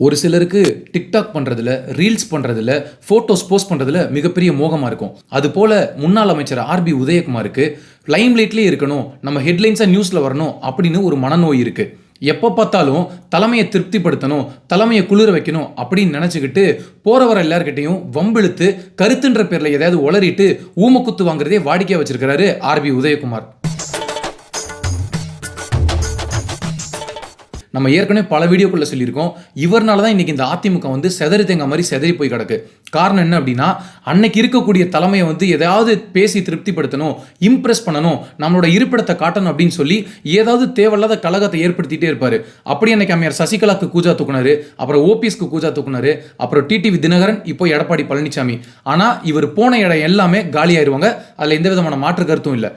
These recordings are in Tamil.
ஒரு சிலருக்கு டிக்டாக் பண்ணுறதுல ரீல்ஸ் பண்ணுறதுல ஃபோட்டோஸ் போஸ்ட் பண்ணுறதுல மிகப்பெரிய மோகமாக இருக்கும். அது போல் முன்னாள் அமைச்சர் ஆர்பி உதயகுமாருக்கு லைம் லைட்லேயே இருக்கணும் நம்ம ஹெட்லைன்ஸாக நியூஸில் வரணும் அப்படின்னு ஒரு மனநோய் இருக்குது எப்போ பார்த்தாலும் தலைமையை திருப்திப்படுத்தணும் தலைமையை குளிர வைக்கணும் அப்படின்னு நினச்சிக்கிட்டு போகிற வர எல்லார்கிட்டையும் வம்பிழுத்து கருத்துன்ற பேரில் ஏதாவது உளறிட்டு ஊமக்குத்து வாங்குறதே வாடிக்கையாக வச்சிருக்கிறாரு ஆர்பி உதயகுமார். நம்ம ஏற்கனவே பல வீடியோக்குள்ள சொல்லியிருக்கோம். இவர்னால தான் இன்னைக்கு இந்த அதிமுக வந்து செதறி தேங்க மாதிரி செதறி போய் கிடக்கு. காரணம் என்ன அப்படின்னா அன்னைக்கு இருக்கக்கூடிய தலைமையை வந்து எதாவது பேசி திருப்திப்படுத்தணும் இம்ப்ரெஸ் பண்ணணும் நம்மளோட இருப்பிடத்தை காட்டணும் அப்படின்னு சொல்லி ஏதாவது தேவையில்லாத கழகத்தை ஏற்படுத்திட்டே இருப்பாரு. அப்படி அன்னைக்கு அமையார் சசிகலாக்கு கூஜா தூக்குனாரு அப்புறம் ஓபிஎஸ்க்கு கூஜா தூக்குனாரு அப்புறம் டிடிவி தினகரன் இப்போ எடப்பாடி பழனிசாமி ஆனா இவர் போன இடம் எல்லாமே காலியாயிருவாங்க அதுல எந்த விதமான மாற்று கருத்தும் இல்லை.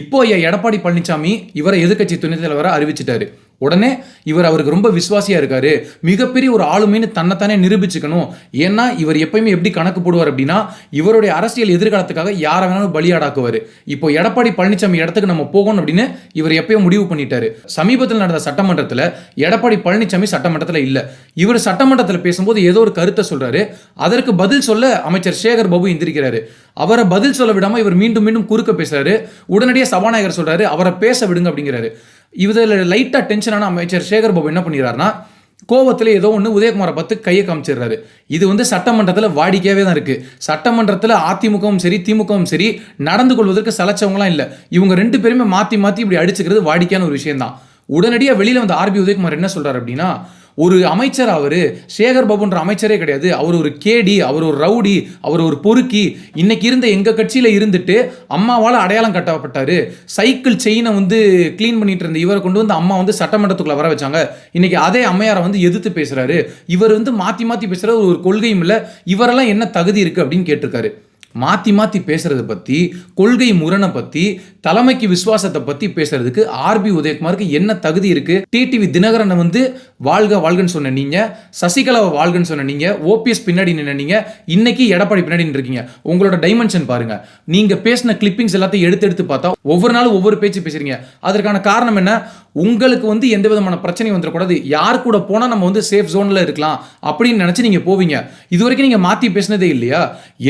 இப்போ எடப்பாடி பழனிசாமி இவரை எதிர்க்கட்சி துணைத் தலைவராக அறிவிச்சிட்டாரு. உடனே இவர் அவருக்கு ரொம்ப விசுவாசியாக இருக்காரு. மிகப்பெரிய ஒரு ஆளுமைன்னு தன்னைத்தானே நிரூபிச்சுக்கணும். ஏன்னா இவர் எப்பயுமே எப்படி கணக்கு போடுவார் அப்படின்னா இவருடைய அரசியல் எதிர்காலத்துக்காக யாரை வேணாலும் பலியாடாக்குவார். இப்போ எடப்பாடி பழனிசாமி இடத்துக்கு நம்ம போகணும் அப்படின்னு இவர் எப்பயும் முடிவு பண்ணிட்டாரு. சமீபத்தில் நடந்த சட்டமன்றத்தில் எடப்பாடி பழனிசாமி சட்டமன்றத்தில் இல்லை. இவர் சட்டமன்றத்தில் பேசும்போது ஏதோ ஒரு கருத்தை சொல்கிறாரு அதற்கு பதில் சொல்ல அமைச்சர் சேகர் பாபு எந்திரிக்கிறாரு. அவரை பதில் சொல்ல விடாமல் இவர் மீண்டும் மீண்டும் குறுக்க பேசுறாரு. உடனடியாக சபாநாயகர் சொல்றாரு அவரை பேச விடுங்க அப்படிங்கிறாரு. இதில் லைட்டாக டென்ஷனான அமைச்சர் சேகர் பாபு என்ன பண்ணிடுறாருன்னா கோவத்தில் ஏதோ ஒன்று உதயகுமாரை பார்த்து கையை காமிச்சிடுறாரு. இது வந்து சட்டமன்றத்தில் வாடிக்கையாகவே தான் இருக்குது சட்டமன்றத்தில் அதிமுகவும் சரி திமுகவும் சரி நடந்து கொள்வதற்கு சலைச்சவங்களாம் இல்லை. இவங்க ரெண்டு பேருமே மாற்றி மாற்றி இப்படி அடிச்சுக்கிறது வாடிக்கையான ஒரு விஷயம்தான். உடனடியாக வெளியில் வந்த ஆர்பி உதயகுமார் என்ன சொல்கிறார் அப்படின்னா ஒரு அமைச்சர் அவர் சேகர் பாபுன்ற அமைச்சரே கிடையாது. அவர் ஒரு கேடி அவர் ஒரு ரவுடி அவர் ஒரு பொறுக்கி. இன்னைக்கு இருந்த எங்கள் கட்சியில் இருந்துட்டு அம்மாவால் அடையாளம் கட்டப்பட்டார். சைக்கிள் செயினை வந்து க்ளீன் பண்ணிட்டு இருந்த இவரை கொண்டு வந்து அம்மா வந்து சட்டமன்றத்துக்குள்ளே வர வச்சாங்க. இன்னைக்கு அதே அம்மையாரை வந்து எதிர்த்து பேசுகிறாரு இவர் வந்து மாற்றி மாற்றி பேசுகிற ஒரு கொள்கையும் இல்லை. இவரெல்லாம் என்ன தகுதி இருக்குது அப்படின்னு கேட்டிருக்காரு. மாற்றி மாற்றி பேசுறதை பற்றி கொள்கை முரணை பற்றி தலைமைக்கு விசுவாசத்தை பற்றி பேசுறதுக்கு ஆர்பி உதயகுமாருக்கு என்ன தகுதி இருக்கு? டிடிவி தினகரனை வந்து வாழ்க வாழ்கன்னு சொன்ன நீங்க சசிகலாவை வாழ்கன்னு சொன்ன நீங்க ஓபிஎஸ் பின்னாடி நின்ன இன்னைக்கு எடப்பாடி பின்னாடி இருக்கீங்க. உங்களோட டைமென்ஷன் பாருங்க. நீங்க பேசின கிளிப்பிங்ஸ் எல்லாத்தையும் எடுத்து எடுத்து பார்த்தா ஒவ்வொரு நாளும் ஒவ்வொரு பேச்சு பேசுகிறீங்க அதற்கான காரணம் என்ன? உங்களுக்கு வந்து எந்த விதமான பிரச்சனையும் வந்துடக்கூடாது. யார் கூட போனால் நம்ம வந்து சேஃப் ஜோனில் இருக்கலாம் அப்படின்னு நினச்சி நீங்கள் போவீங்க. இது வரைக்கும் நீங்கள் மாற்றி பேசினதே இல்லையா?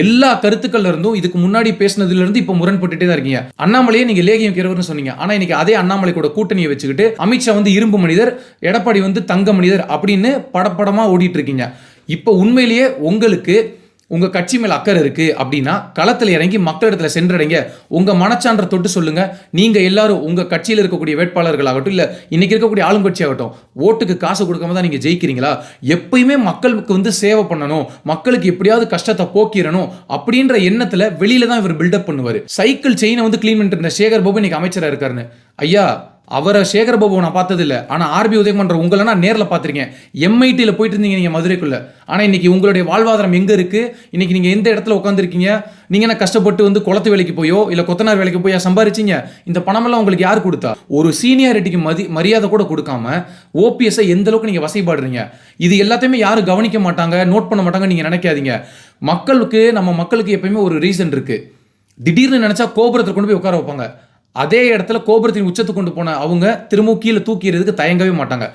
எல்லா கருத்துக்கள்ல இருந்தும் இதுக்கு முன்னாடி பேசினதுலேருந்து இப்போ முரண்பட்டுட்டே தான் இருக்கீங்க. அண்ணாமலையே நீங்கள் லேகியம் கிரவர்னு சொன்னீங்க. ஆனால் இன்னைக்கு அதே அண்ணாமலை கூட கூட்டணியை வச்சுக்கிட்டு அமித்ஷா வந்து இரும்பு மனிதர் எடப்பாடி வந்து தங்க மனிதர் அப்படின்னு படப்படமாக ஓடிட்டு இருக்கீங்க. இப்போ உண்மையிலேயே உங்களுக்கு உங்க கட்சி மேல அக்கறை இருக்கு அப்படின்னா களத்தில் இறங்கி மக்களிடத்துல சென்றடைங்க. உங்க மனச்சான்ற தொட்டு சொல்லுங்க. நீங்க எல்லாரும் உங்க கட்சியில் இருக்கக்கூடிய வேட்பாளர்களாகட்டும் இல்ல இன்னைக்கு இருக்கக்கூடிய ஆளுங்கட்சி ஆகட்டும் ஓட்டுக்கு காசு கொடுக்காம தான் நீங்க ஜெயிக்கிறீங்களா? எப்பயுமே மக்களுக்கு வந்து சேவை பண்ணணும் மக்களுக்கு எப்படியாவது கஷ்டத்தை போக்கிடணும் அப்படின்ற எண்ணத்துல வெளியில தான் இவர் பில்டப் பண்ணுவார். சைக்கிள் செயினை வந்து க்ளீன் பண்ணிட்டு இருந்த சேகர் பாபு இன்னைக்கு அமைச்சராக இருக்காருன்னு. ஐயா அவரை சேகர் பாபு நான் பார்த்ததில்ல. ஆனால் ஆர்பி உதயகுமார் உங்களை நான் நேரில் பார்த்துருக்கேன். எம்ஐடியில் போயிட்டு இருந்தீங்க நீங்கள் மதுரைக்குள்ள. ஆனால் இன்னைக்கு உங்களுடைய வாழ்வாதாரம் எங்கே இருக்குது இன்னைக்கு நீங்கள் எந்த இடத்துல உட்காந்துருக்கீங்க நீங்கள் என்ன கஷ்டப்பட்டு வந்து குளத்து வேலைக்கு போயோ இல்லை கொத்தனார் வேலைக்கு போயா சம்பாரிச்சிங்க? இந்த பணமெல்லாம் உங்களுக்கு யார் கொடுத்தா? ஒரு சீனியாரிட்டிக்கு மதி மரியாதை கூட கொடுக்காம ஓபிஎஸ்ஸை எந்த அளவுக்கு நீங்கள் வசைப்பாடுறீங்க இது எல்லாத்தையுமே யாரும் கவனிக்க மாட்டாங்க நோட் பண்ண மாட்டாங்க நீங்கள் நினைக்காதீங்க. மக்களுக்கு நம்ம மக்களுக்கு எப்பயுமே ஒரு ரீசன் இருக்குது திடீர்னு நினச்சா கோபுரத்தில் கொண்டு போய் உட்கார வைப்பாங்க. அதே இடத்துல கோபுரத்தின் உச்சத்துக்கு கொண்டு போன அவங்க திரும்ப கீழே தூக்கிறதுக்கு தயங்கவே மாட்டாங்க.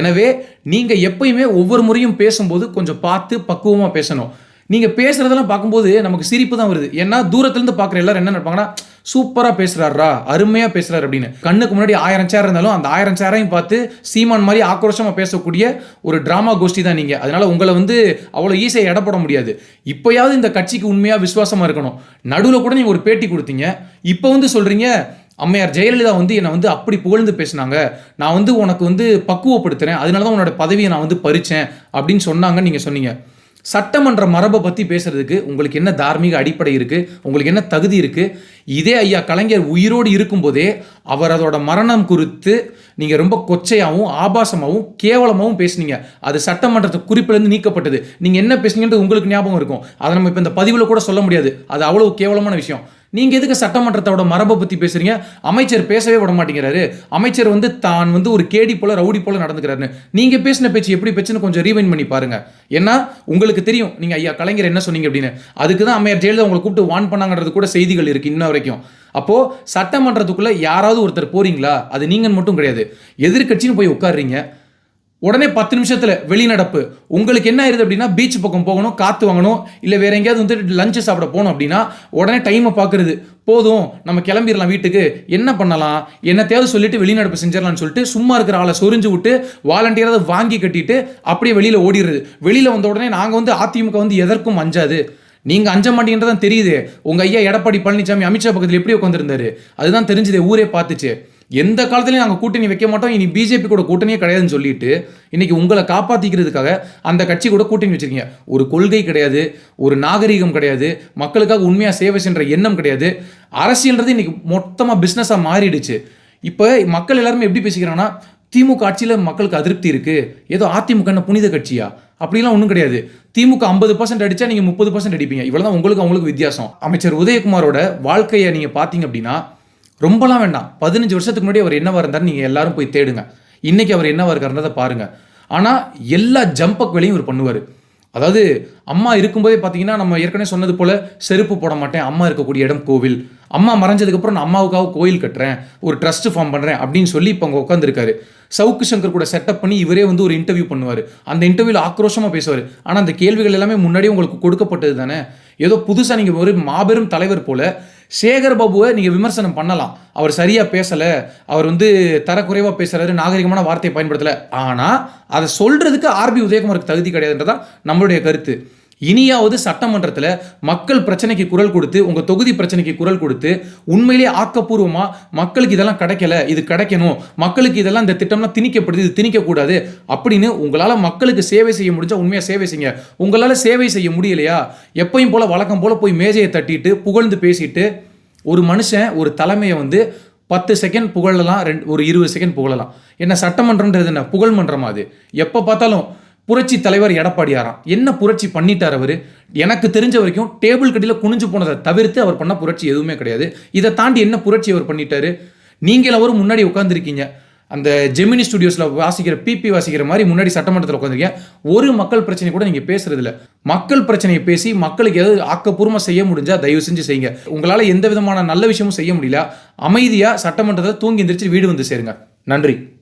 எனவே நீங்கள் எப்பயுமே ஒவ்வொரு முறையும் பேசும்போது கொஞ்சம் பார்த்து பக்குவமாக பேசணும். நீங்கள் பேசுகிறதெல்லாம் பார்க்கும்போது நமக்கு சிரிப்பு தான் வருது. ஏன்னா தூரத்துலேருந்து பார்க்குற எல்லாரும் என்ன நினைப்பாங்கன்னா சூப்பராக பேசுகிறாரா அருமையாக பேசுகிறாரு அப்படின்னு. கண்ணுக்கு முன்னாடி ஆயிரம் சேர் இருந்தாலும் அந்த ஆயிரம் சேரையும் பார்த்து சீமான் மாதிரி ஆக்ரோஷமாக பேசக்கூடிய ஒரு ட்ராமா கோஷ்டி தான் நீங்கள் அதனால் உங்களை வந்து அவ்வளோ ஈஸியாக இடப்பட முடியாது. இப்போயாவது இந்த கட்சிக்கு உண்மையாக விசுவாசமாக இருக்கணும். நடுவில் கூட நீங்கள் ஒரு பேட்டி கொடுத்தீங்க. இப்போ வந்து சொல்கிறீங்க அம்மையார் ஜெயலலிதா வந்து என்னை வந்து அப்படி புகழ்ந்து பேசினாங்க. நான் வந்து உனக்கு வந்து பக்குவப்படுத்துறேன். அதனால தான் உன்னோட பதவியை நான் வந்து பறிச்சேன் அப்படின்னு சொன்னாங்க நீங்கள் சொன்னீங்க. சட்டமன்ற மரபை பற்றி பேசுறதுக்கு உங்களுக்கு என்ன தார்மீக அடிப்படை இருக்குது உங்களுக்கு என்ன தகுதி இருக்குது இதே ஐயா கலைஞர் உயிரோடு இருக்கும்போதே அவர் அதோட மரணம் குறித்து நீங்கள் ரொம்ப கொச்சையாகவும் ஆபாசமாகவும் கேவலமாகவும் பேசுனீங்க. அது சட்டமன்றத்து குறிப்பிலேருந்து நீக்கப்பட்டது. நீங்கள் என்ன பேசுனீங்கன்றது உங்களுக்கு ஞாபகம் இருக்கும். அதை நம்ம இப்போ இந்த பதிவில் கூட சொல்ல முடியாது. அது அவ்வளோ கேவலமான விஷயம். நீங்கள் எதுக்கு சட்டமன்றத்தோட மரபை பற்றி பேசுகிறீங்க அமைச்சர் பேசவே விட மாட்டேங்கிறாரு. அமைச்சர் வந்து தான் வந்து ஒரு கேடி போல் ரவுடி போல் நடந்துக்கிறாருன்னு. நீங்கள் பேசின பேச்சு எப்படி பேச்சுன்னு கொஞ்சம் ரீவைன் பண்ணி பாருங்கள் ஏன்னா உங்களுக்கு தெரியும். நீங்கள் ஐயா கலைஞர் என்ன சொன்னீங்க? அப்படின்னு. அதுக்கு தான் அம்மையார் ஜெயலலிதா உங்களை கூப்பிட்டு வான் பண்ணாங்கன்றது கூட செய்திகள் இருக்குது இன்ன வரைக்கும். அப்போது சட்டமன்றத்துக்குள்ளே யாராவது ஒருத்தர் போகிறீங்களா அது நீங்கள் மட்டும் கிடையாது. எதிர்க்கட்சின்னு போய் உட்காடுறீங்க உடனே பத்து நிமிஷத்தில் வெளிநடப்பு. உங்களுக்கு என்ன ஆயிருது அப்படின்னா பீச் பக்கம் போகணும் காற்று வாங்கணும் இல்லை வேற எங்கேயாவது வந்து லஞ்சு சாப்பிட போகணும் அப்படின்னா உடனே டைமை பார்க்குறது போதும் நம்ம கிளம்பிடலாம் வீட்டுக்கு. என்ன பண்ணலாம்? என்னத்தையாவது சொல்லிட்டு வெளிநடப்பு செஞ்சிடலாம்னு சொல்லிட்டு சும்மா இருக்கிற ஆளை சொரிஞ்சு விட்டு வாலண்டியராக வாங்கி கட்டிட்டு அப்படியே வெளியில் ஓடிடுறது. வெளியில் வந்த உடனே நாங்கள் வந்து அதிமுக வந்து எதற்கும் அஞ்சாது. நீங்க அஞ்ச மாட்டீங்கன்றதான் தெரியுது. உங்க ஐயா எடப்பாடி பழனிசாமி அமித்ஷா பக்கத்தில் எப்படி உட்காந்துருந்தாரு அதுதான் தெரிஞ்சது ஊரே பார்த்துச்சு. எந்த காலத்துலையும் நாங்கள் கூட்டணி வைக்க மாட்டோம். இனி பிஜேபி கூட கூட்டணியே கிடையாதுன்னு சொல்லிட்டு இன்னைக்கு உங்களை காப்பாற்றிக்கிறதுக்காக அந்த கட்சி கூட கூட்டணி வச்சிருக்கீங்க. ஒரு கொள்கை கிடையாது ஒரு நாகரிகம் கிடையாது மக்களுக்காக உண்மையாக சேவை சென்ற எண்ணம் கிடையாது. அரசியல்ன்றது இன்னைக்கு மொத்தமாக பிஸ்னஸாக மாறிடுச்சு. இப்போ மக்கள் எல்லாருமே எப்படி பேசிக்கிறாங்கன்னா திமுக ஆட்சியில் மக்களுக்கு அதிருப்தி இருக்குது ஏதோ அதிமுக என்ன புனித கட்சியா? அப்படிலாம் ஒன்றும் கிடையாது. திமுக ஐம்பது பர்சன்ட் அடிச்சா நீங்கள் முப்பது பர்சன்ட் அடிப்பீங்க. இவ்வளவுதான் உங்களுக்கு அவங்களுக்கு வித்தியாசம். அமைச்சர் உதயகுமாரோட வாழ்க்கையை நீங்கள் பார்த்தீங்க அப்படின்னா ரொம்பலாம் வேண்டாம். பதினஞ்சு வருஷத்துக்கு முன்னாடி அவர் என்னவாக இருந்தார் நீங்கள் எல்லாரும் போய் தேடுங்க. இன்றைக்கி அவர் என்னவா இருக்காருன்றதை பாருங்கள் ஆனால் எல்லா ஜம்பக் வேலையும் இவர் பண்ணுவார். அதாவது அம்மா இருக்கும்போதே பார்த்தீங்கன்னா நம்ம ஏற்கனவே சொன்னது போல் செருப்பு போட மாட்டேன். அம்மா இருக்கக்கூடிய இடம் கோவில். அம்மா மறைஞ்சதுக்கப்புறம் நான் அம்மாவுக்காக கோயில் கட்டுறேன். ஒரு ட்ரஸ்ட் ஃபார்ம் பண்ணுறேன் அப்படின்னு சொல்லி இப்போ அங்கே உட்காந்துருக்காரு சவுக்கு சங்கர் கூட செட்டப் பண்ணி இவரே வந்து ஒரு இன்டர்வியூ பண்ணுவார். அந்த இன்டர்வியூவில் ஆக்ரோஷமாக பேசுவார். ஆனால் அந்த கேள்விகள் எல்லாமே முன்னாடியே உங்களுக்கு கொடுக்கப்பட்டது தானே ஏதோ புதுசாக நீங்கள் ஒரு மாபெரும் தலைவர் போல சேகர் பாபுவை நீங்கள் விமர்சனம் பண்ணலாம். அவர் சரியாக பேசலை. அவர் வந்து தரக்குறைவாக பேசுகிறாரு நாகரிகமான வார்த்தையை பயன்படுத்தலை. ஆனால் அதை சொல்கிறதுக்கு ஆர்பி உதயகுமாருக்கு தகுதி கிடையாதுன்றதான் நம்மளுடைய கருத்து. இனியாவது சட்டமன்றத்தில் மக்கள் பிரச்சனைக்கு குரல் கொடுத்து உங்கள் தொகுதி பிரச்சனைக்கு குரல் கொடுத்து உண்மையிலே ஆக்கப்பூர்வமாக மக்களுக்கு இதெல்லாம் கிடைக்கல இது கிடைக்கணும் மக்களுக்கு இதெல்லாம் இந்த திட்டம்லாம் திணிக்கப்படுது இது திணிக்கக்கூடாது அப்படின்னு உங்களால் மக்களுக்கு சேவை செய்ய முடிஞ்சா உண்மையாக சேவை செய்யுங்க. உங்களால் சேவை செய்ய முடியலையா? எப்பயும் போல் வழக்கம் போல் போய் மேஜையை தட்டிட்டு புகழ்ந்து பேசிட்டு ஒரு மனுஷன் ஒரு தலைமையை வந்து பத்து செகண்ட் புகழலாம் ரெண்டு ஒரு இருபது செகண்ட் புகழலாம். என்ன சட்டமன்றம்ன்றது என்ன? புகழ் மன்றமா அது? எப்போ பார்த்தாலும் புரட்சி தலைவர் எடப்பாடியாராம். என்ன புரட்சி பண்ணிட்டார் அவர்? எனக்கு தெரிஞ்ச வரைக்கும் டேபிள் கட்டியில் குனிஞ்சு போனதை தவிர்த்து அவர் பண்ண புரட்சி எதுவுமே கிடையாது. இதை தாண்டி என்ன புரட்சி அவர் பண்ணிட்டாரு? நீங்கள் அவரும் முன்னாடி உட்காந்துருக்கீங்க அந்த ஜெமினி ஸ்டுடியோஸில் வாசிக்கிற பிபி வாசிக்கிற மாதிரி முன்னாடி சட்டமன்றத்தில் உட்காந்துருக்கீங்க ஒரு மக்கள் பிரச்சனை கூட நீங்கள் பேசுறதில்ல. மக்கள் பிரச்சனையை பேசி மக்களுக்கு ஏதாவது ஆக்கப்பூர்வமாக செய்ய முடிஞ்சால் தயவு செஞ்சு செய்யுங்க. உங்களால் எந்த விதமான நல்ல விஷயமும் செய்ய முடியல. அமைதியாக சட்டமன்றத்தில் தூங்கி எந்திரிச்சு வீடு வந்து சேருங்க. நன்றி.